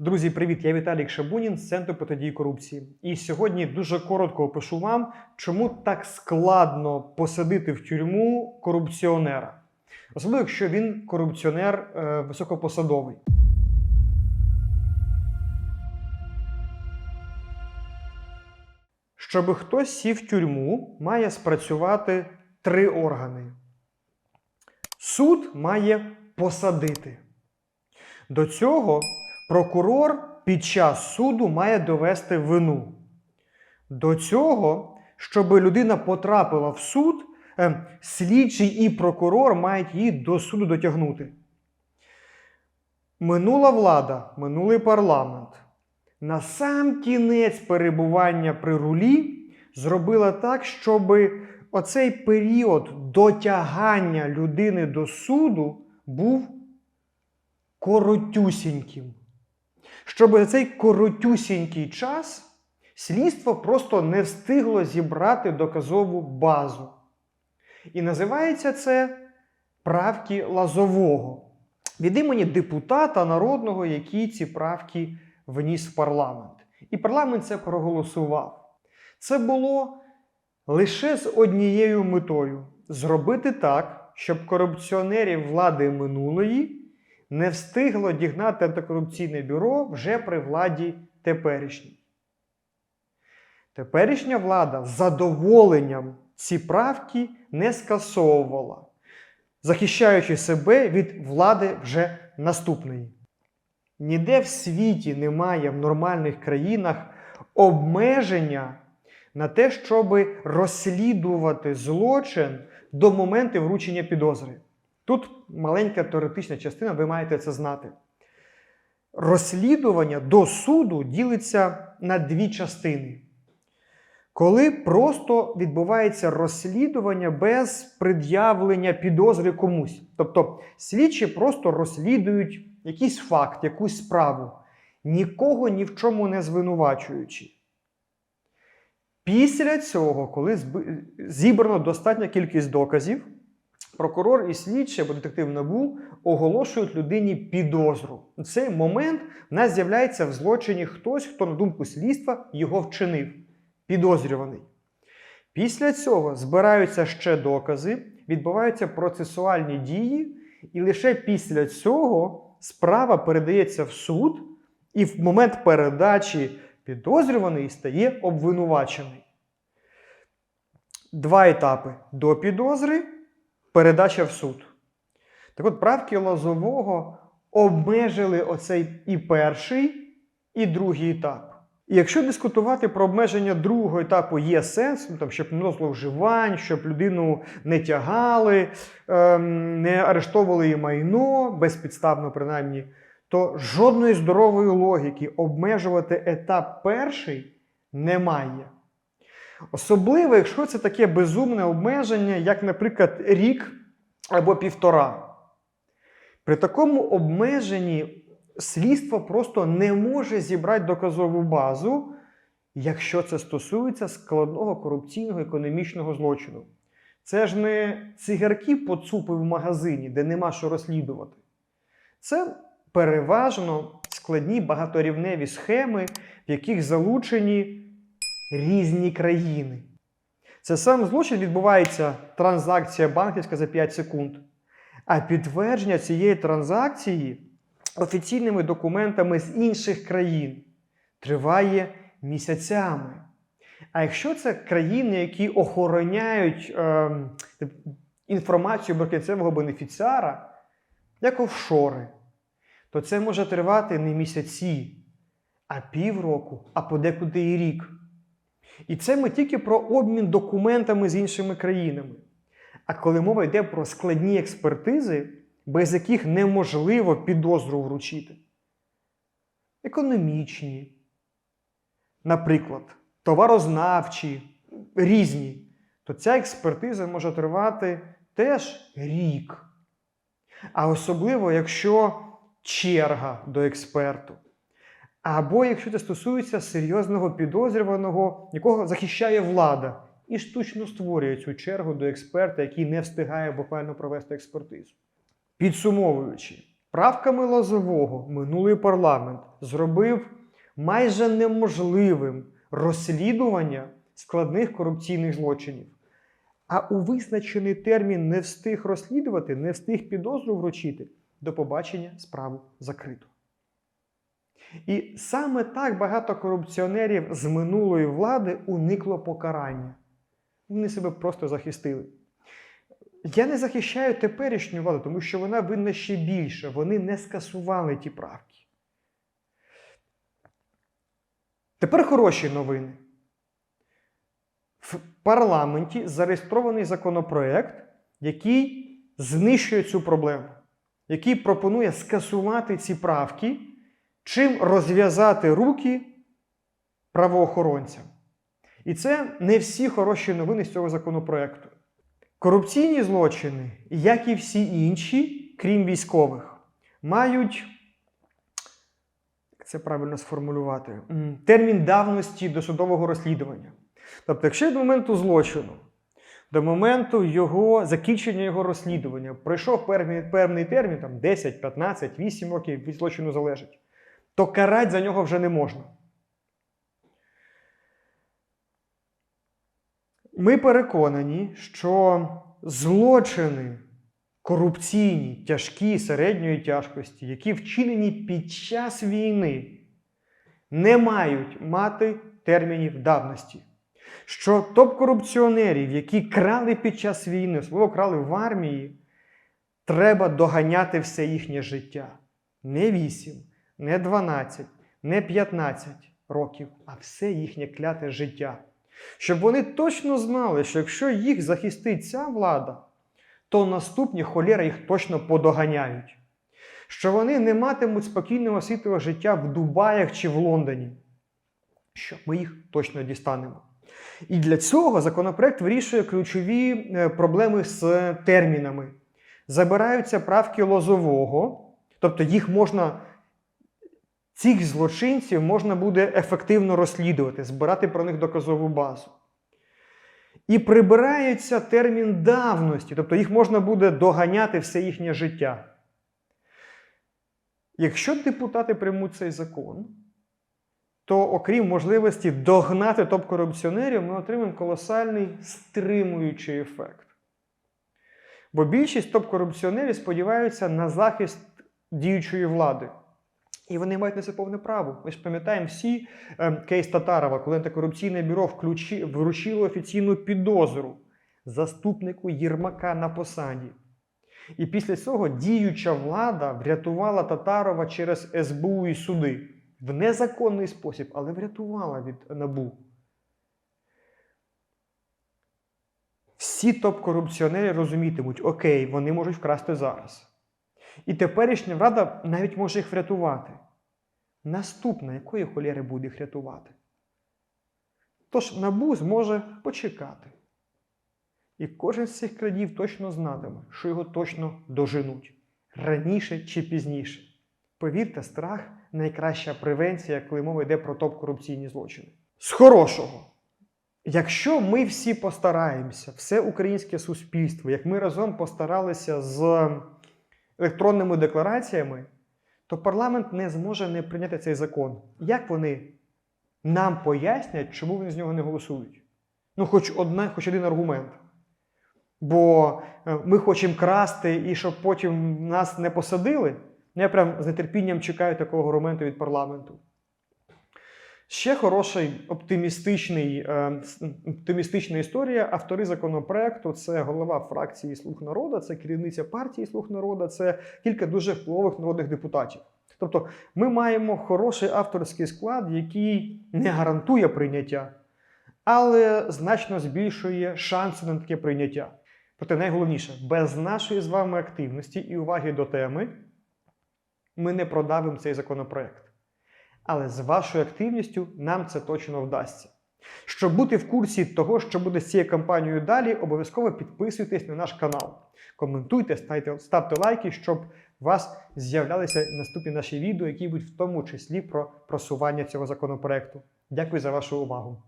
Друзі, привіт! Я Віталій Шабунін з Центру протидії корупції. І сьогодні дуже коротко опишу вам, чому так складно посадити в тюрму корупціонера, особливо якщо він корупціонер е, високопосадовий. Щоб хтось сів в тюрму, має спрацювати три органи. Суд має посадити. До цього прокурор під час суду має довести вину. До цього, щоб людина потрапила в суд, е, слідчий і прокурор мають її до суду дотягнути. Минула влада, минулий парламент на сам кінець перебування при рулі зробила так, щоб оцей період дотягання людини до суду був коротюсіньким. Щоб за цей коротюсінький час слідство просто не встигло зібрати доказову базу. І називається це правки Лазового від імені депутата народного, який ці правки вніс в парламент. І парламент це проголосував. Це було лише з однією метою зробити так, щоб корупціонерів влади минулої не встигло дігнати антикорупційне бюро вже при владі теперішній. Теперішня влада з задоволенням ці правки не скасовувала, захищаючи себе від влади вже наступної. Ніде в світі немає в нормальних країнах обмеження на те, щоб розслідувати злочин до моменту вручення підозри. Тут маленька теоретична частина, ви маєте це знати. Розслідування до суду ділиться на дві частини. Коли просто відбувається розслідування без пред'явлення підозри комусь. Тобто слідчі просто розслідують якийсь факт, якусь справу, нікого ні в чому не звинувачуючи. Після цього, коли зібрано достатня кількість доказів, прокурор і слідчий або детектив НАБУ оголошують людині підозру. У цей момент в нас з'являється в злочині хтось, хто, на думку слідства, його вчинив, підозрюваний. Після цього збираються ще докази, відбуваються процесуальні дії, і лише після цього справа передається в суд, і в момент передачі підозрюваний стає обвинувачений. Два етапи до підозри, передача в суд. Так от, правки Лозового обмежили оцей і перший, і другий етап. І якщо дискутувати про обмеження другого етапу є сенс, ну, там, щоб не зловживань, щоб людину не тягали, ем, не арештовували її майно, безпідставно принаймні, то жодної здорової логіки обмежувати етап перший немає. Особливо, якщо це таке безумне обмеження, як, наприклад, рік або півтора. При такому обмеженні слідство просто не може зібрати доказову базу, якщо це стосується складного корупційного економічного злочину. Це ж не цигарки поцупи в магазині, де нема що розслідувати. Це переважно складні багаторівневі схеми, в яких залучені різні країни. Це сам злочин відбувається транзакція банківська за 5 секунд. А підтвердження цієї транзакції офіційними документами з інших країн триває місяцями. А якщо це країни, які охороняють е, інформацію про кінцевого бенефіціара, як офшори, то це може тривати не місяці, а півроку, а подекуди і рік. І це ми тільки про обмін документами з іншими країнами. А коли мова йде про складні експертизи, без яких неможливо підозру вручити, економічні, наприклад, товарознавчі, різні, то ця експертиза може тривати теж рік. А особливо, якщо черга до експерту. Або якщо це стосується серйозного підозрюваного, якого захищає влада, і штучно створює цю чергу до експерта, який не встигає буквально провести експертизу. Підсумовуючи, Правками Лозового минулий парламент зробив майже неможливим розслідування складних корупційних злочинів. А у визначений термін не встиг розслідувати, не встиг підозру вручити, до побачення справу закрито. І саме так багато корупціонерів з минулої влади уникло покарання. Вони себе просто захистили. Я не захищаю теперішню владу, тому що вона винна ще більше. Вони не скасували ті правки. Тепер хороші новини. В парламенті зареєстрований законопроект, який знищує цю проблему, який пропонує скасувати ці правки, чим розв'язати руки правоохоронцям. І це не всі хороші новини з цього законопроекту. Корупційні злочини, як і всі інші, крім військових, мають, як це правильно сформулювати, термін давності досудового розслідування. Тобто, якщо до моменту злочину, до моменту його закінчення його розслідування пройшов певний, термін, там 10, 15, 8 років від злочину залежить, то карати за нього вже не можна. Ми переконані, що злочини корупційні, тяжкі, середньої тяжкості, які вчинені під час війни, не мають мати термінів давності. Що топ-корупціонерів, які крали під час війни, слово крали в армії, треба доганяти все їхнє життя. Не 8, не 12, не 15 років, а все їхнє кляте життя. Щоб вони точно знали, що якщо їх захистить ця влада, то наступні холєра їх точно подоганяють. Що вони не матимуть спокійного світлого життя в Дубаях чи в Лондоні. Що ми їх точно дістанемо. І для цього законопроект вирішує ключові е, проблеми з термінами. Забираються правки лозового, тобто їх можна, цих злочинців можна буде ефективно розслідувати, збирати про них доказову базу. І прибирається термін давності, тобто їх можна буде доганяти все їхнє життя. Якщо депутати приймуть цей закон, то окрім можливості догнати топ-корупціонерів, ми отримаємо колосальний стримуючий ефект. Бо більшість топ-корупціонерів сподіваються на захист діючої влади. І вони мають на це повне право. Ми ж пам'ятаємо всі е, кейс Татарова, коли антикорупційне бюро включи, вручило офіційну підозру заступнику Єрмака на посаді. І після цього діюча влада врятувала Татарова через СБУ і суди в незаконний спосіб, але врятувала від НАБУ. Всі топ-корупціонери розумітимуть, окей, вони можуть вкрасти зараз. І теперішня влада навіть може їх врятувати. Наступна, якої холєри буде їх рятувати? Тож НАБУ зможе почекати. І кожен з цих крадів точно знатиме, що його точно доженуть раніше чи пізніше. Повірте, страх найкраща превенція, коли мова йде про топ-корупційні злочини. З хорошого. Якщо ми всі постараємося, все українське суспільство, як ми разом постаралися з електронними деклараціями, то парламент не зможе не прийняти цей закон. Як вони нам пояснять, чому вони з нього не голосують? Ну, хоч одна, хоч один аргумент. Бо е, ми хочемо красти і щоб потім нас не посадили. Ну, Я прям з нетерпінням чекаю такого аргументу від парламенту. Ще хороший оптимістичний, е, оптимістична історія. Автори законопроекту це голова фракції Слуг народу, це керівниця партії Слуг народу, це кілька дуже впливових народних депутатів. Тобто ми маємо хороший авторський склад, який не гарантує прийняття, але значно збільшує шанси на таке прийняття. Проте найголовніше, без нашої з вами активності і уваги до теми ми не продавимо цей законопроект. Але з вашою активністю нам це точно вдасться. Щоб бути в курсі того, що буде з цією кампанією далі, обов'язково підписуйтесь на наш канал. Коментуйте, ставте, ставте лайки, щоб у вас з'являлися наступні наші відео, які будуть в тому числі про просування цього законопроекту. Дякую за вашу увагу.